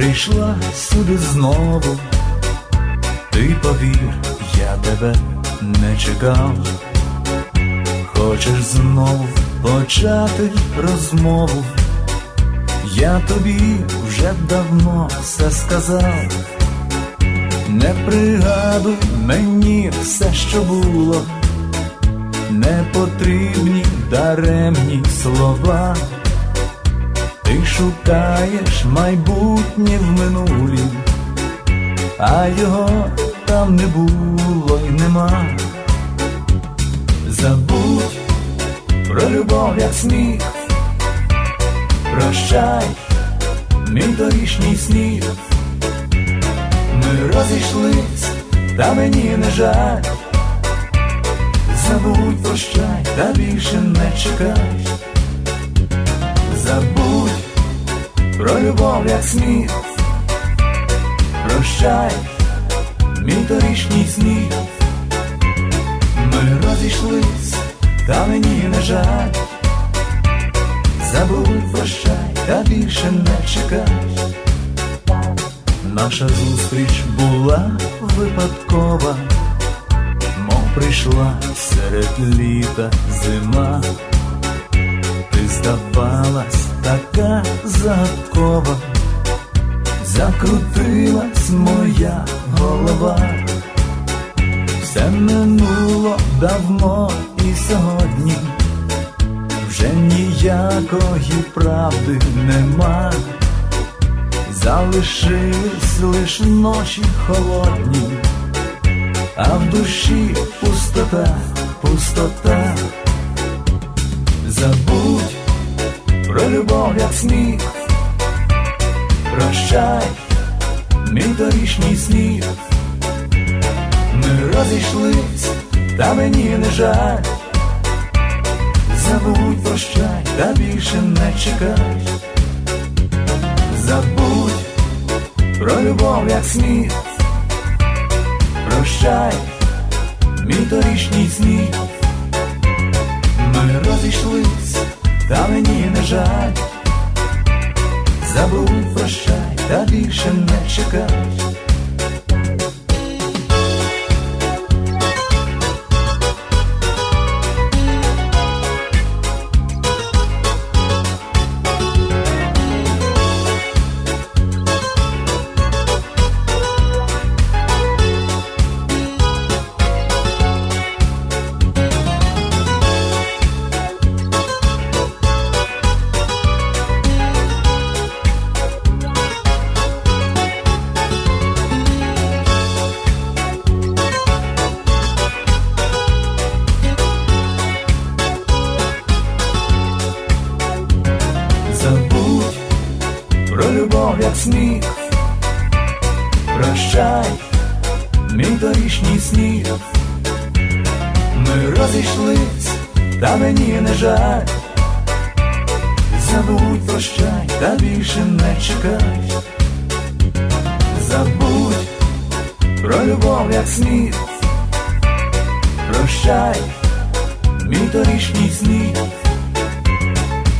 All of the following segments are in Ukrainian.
прийшла сюди знову, ти повір, я тебе не чекав. Хочеш знову почати розмову, я тобі вже давно все сказав. Не пригадуй мені все, що було, не потрібні даремні слова. Ти шукаєш майбутнє в минулім, а його там не було й нема. Забудь про любов, як сміх, прощай, мій торішній сміх. Ми розійшлись, та мені не жаль. Забудь, прощай, та більше не чекай. Забудь про любов, як сміх. Прощай, мій торішній сміх. Ми розійшлись, та мені не жаль. Забудь, прощай, та більше не чекай. Наша зустріч була випадкова, мов прийшла серед літа зима. Ти здавалась така загадкова, закрутилась моя голова. Все минуло давно і сьогодні вже ніякої правди нема. Залишились лиш ночі холодні, а в душі пустота, пустота. Про любов, як сміх, прощай, мій торішній сміх. Ми розійшлись, та мені не жаль. Забудь, прощай, та більше не чекай. Забудь про любов, як сміх. Прощай, мій торішній сміх. Ми розійшлись, та мені не жаль. забув прощай, та більше не чекай. Як сміх. Прощай, мій торішній сміх. Ми розійшлись, та мені не жаль. Забудь, прощай, та більше не чекай. Забудь про любов, як сміх. Прощай, мій торішній сміх.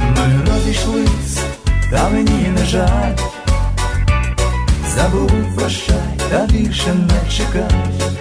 Ми розійшлись, та мені не жаль. Та більше не чекай.